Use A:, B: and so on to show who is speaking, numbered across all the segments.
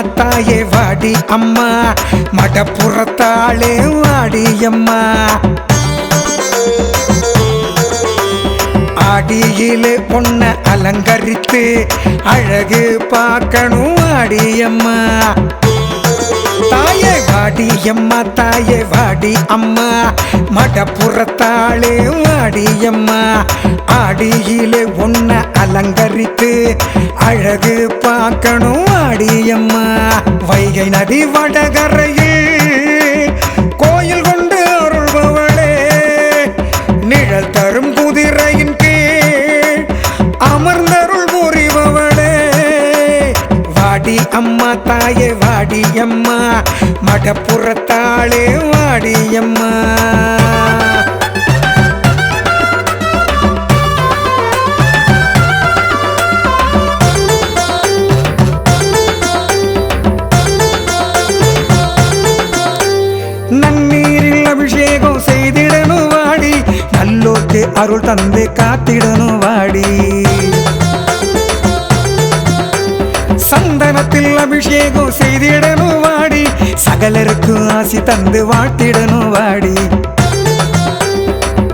A: மாத்தாயே வாடி அம்மா. மடப்புறத்தாளே வாடி அம்மா. ஆடியிலே பொண்ண அலங்கரித்து அழகு பார்க்கணும் வாடியம்மா தாயே வாடி வாடியம்மா தாயே வாடி அம்மா. மடப்புறத்தாளே வாடி அம்மா. ஆடியிலே ஒன்ன அலங்கரித்து அழகு பார்க்கணும் வாடி அம்மா. வைகை நதி வடகரையில் வாடி அம்மா தாயே வாடி அம்மா. மடப்புறத்தாளே வாடி அம்மா. நன்னீரில் அபிஷேகம் செய்திடணும் வாடி. நல்லோர்க்கு அருள் தந்து காத்திடணும் வாடி. அபிஷேகம் செய்திடணும் வாடி. சகலருக்கும் ஆசி தந்து வாழ்த்திடணும் வாடி.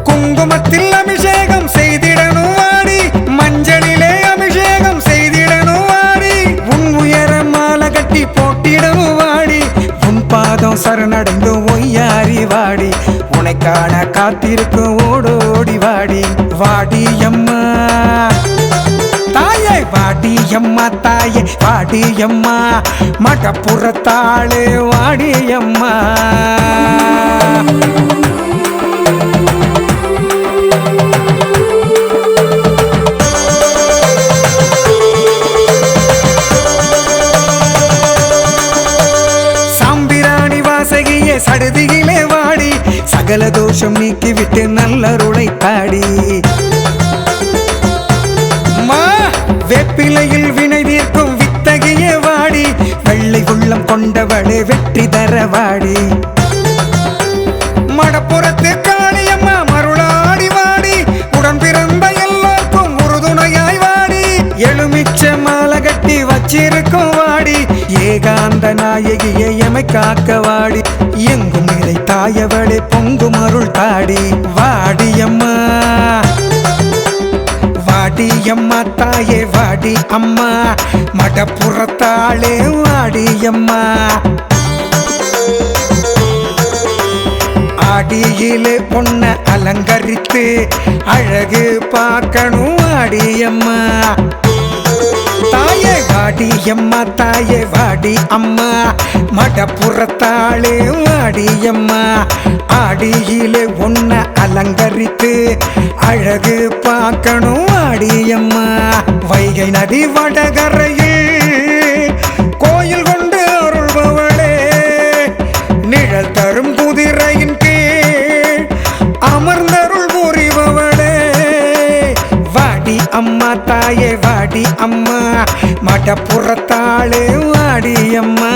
A: குங்குமத்தில் அபிஷேகம் செய்திடணும் வாடி. மஞ்சளிலே அபிஷேகம் செய்திடணும் வாடி. உன் உயர மாலை கட்டி போட்டிடணும் வாடி. உன் பாதம் சரணடைந்து ஒய்யாரி வாடி. உனை காத்திருக்கும் ஓடோடி வாடி. வாடி அம்மா. வாடி அம்மா தாயே வாடி அம்மா. மடப்புறத்தாளே வாடி அம்மா. சடுதியிலே வாடி. சகல தோஷம் நீக்கிவிட்டு நல்லருளை தாடி பிள்ளை உள்ளம் கொண்டவளே வெற்றி தரவாடி. மடப்புறத்து காளியம்மா மருளாடி வாடி. உடன் பிறந்த எல்லாருக்கும் உறுதுணையாய் வாடி. எலுமிச்ச மாலை கட்டி வச்சிருக்கும் வாடி. ஏகாந்த நாயகியை எமை காக்க வாடி. எங்கும் நிலை தாயவளே பொங்கும் அருள் தாடி. வாடியம்மா. வாடி அம்மா தாயே வாடி அம்மா. மடப்புறத்தாளே வாடி அம்மா ஆடியிலே பொண்ண அலங்கரித்து அழகு பார்க்கணும் அடியம்மா. தாயே வாடி அம்மா தாயே வாடி அம்மா. மடப்புறத்தாளே வாடியம்மா ஆடியிலே ஒன்ன அலங்கரித்து அழகு பார்க்கணும் வாடியம்மா வைகை நதி வடகரையில் அம்மா தாயே வாடி அம்மா. மட புறத்தாளே வாடி அம்மா.